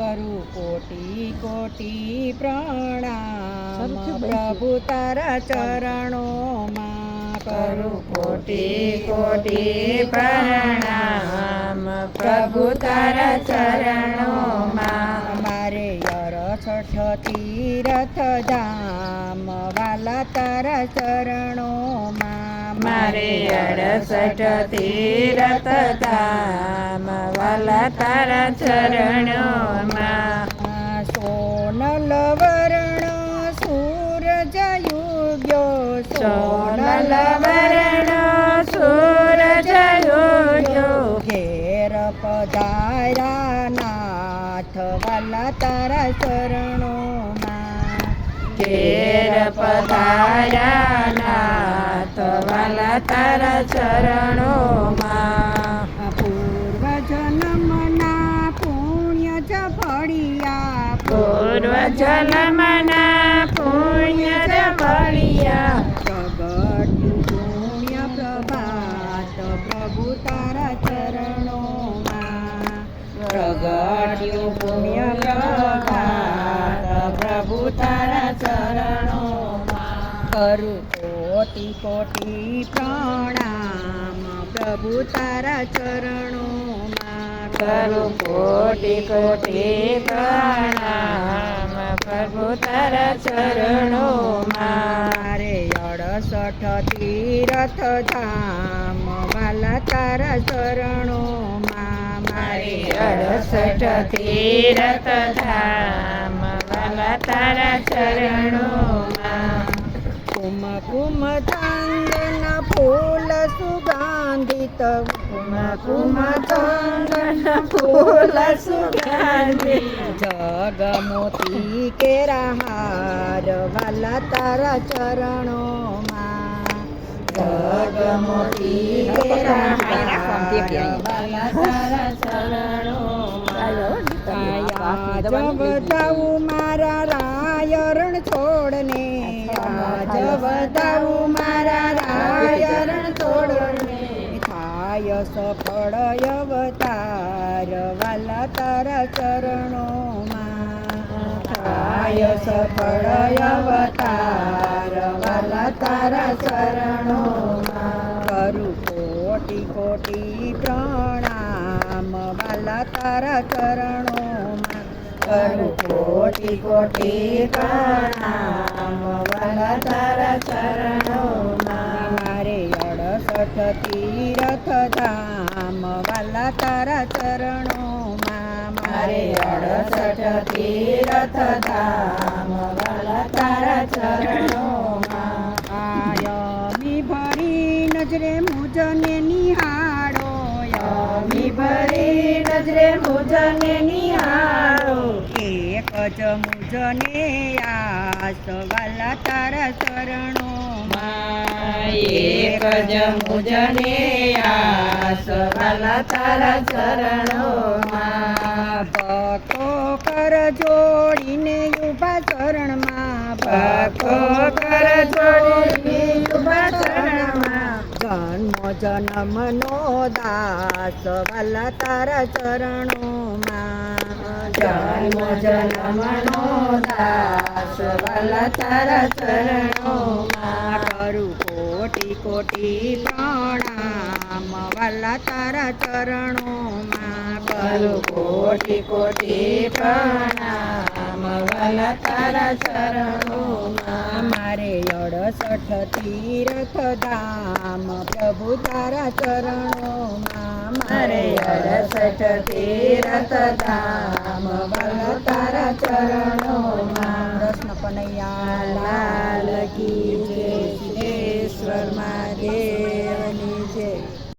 કરું કોટી કોટી પ્રણામ. પ્રભુ તારા ચરણોમાં કરુ કોટી કોટી પ્રણામ. પ્રભુ તારા ચરણોમાં. મારે અરસઠ તીરથ ધામ વાલા તારા ચરણોમાં. મારે અડસઠ તીરથ ધામ વાલા તારા ચરણોમાં. સોનલ વર્ણ સૂરજ યુગ્યો સોનલ વરણ સૂરજ યોગ્યો. ઘેર પધારા નાથ વાલા તારા ચરણોમાં. ઘેર પધાર્યા નાથ વાલા તારા ચરણોમાં પૂર્વ જન્મના પુણ્ય જ ફળિયા પૂર્વ જન્મના પુણ્ય જ મળ્યા પ્રગટ્યું પુણ્ય પ્રભાત પ્રભુ તારા ચરણોમાં પ્રગટ્યું પુણ્ય પ્રભાત પ્રભુ તારા ચરણોમાં કરું કોટી કોટી પ્રણામ. પ્રભુ તારા ચરણોમાં કરો કોટી કોટી પ્રણામ. પ્રભુ તારા ચરણોમાં. મારે અડસઠ તીરથ ધામ વાલા તારા ચરણોમાં. મારે અડસઠ તીરથ ધામ વાલા તારા ચરણોમાં. કુમ કુમ ચંદન ફૂલ સુગંધિત. કુમ કુમ ચંદન ફૂલ સુગંધી જગમોતી કેરા હાર વાલા તારા ચરણોમાં. જગમોતી કેરા હાર વાલા તારા ચરણોમાં મારા રાયરણ છોડને. આજ બતાવું મારા રાયરણ થાય સફળ અવતાર વાલા તારા ચરણોમાં. થાય સફળ અવતાર વાલા તારા ચરણોમાં. કરું કોટી કોટી પ્રણામ વાલા તારા ચરણોમાં. કરું કોટી કોટી પ્રણામ. વાલા તારા ચરણોમાં. મારે અડસઠ તીરથ ધામ. વાલા તારા ચરણોમાં. મારે અડસઠ તીરથ ધામ. મુજને આસ વાલા તારા ચરણોમાં એક જ મુજને આસ વાલા તારા ચરણોમાં ભક્તો કર જોડીને યુભા ચરણમાં ભક્તો કર જોડીને યુભા ચરણમાં. જન્મ જન્મનો દાસ વાલા તારા ચરણોમાં જન્મ જન્મનો દાસ વાલા તારા ચરણોમાં કરું કોટી કોટી પ્રણામ વાલા તારા ચરણોમાં કરું કોટી કોટી પ્રણામ વાલા તારા ચરણોમાં મારે અડસઠ તીરથ ધામ પ્રભુ તારા ચરણોમાં મારે અડસઠ તીરથ ધામ વાલા તારા ચરણોમાં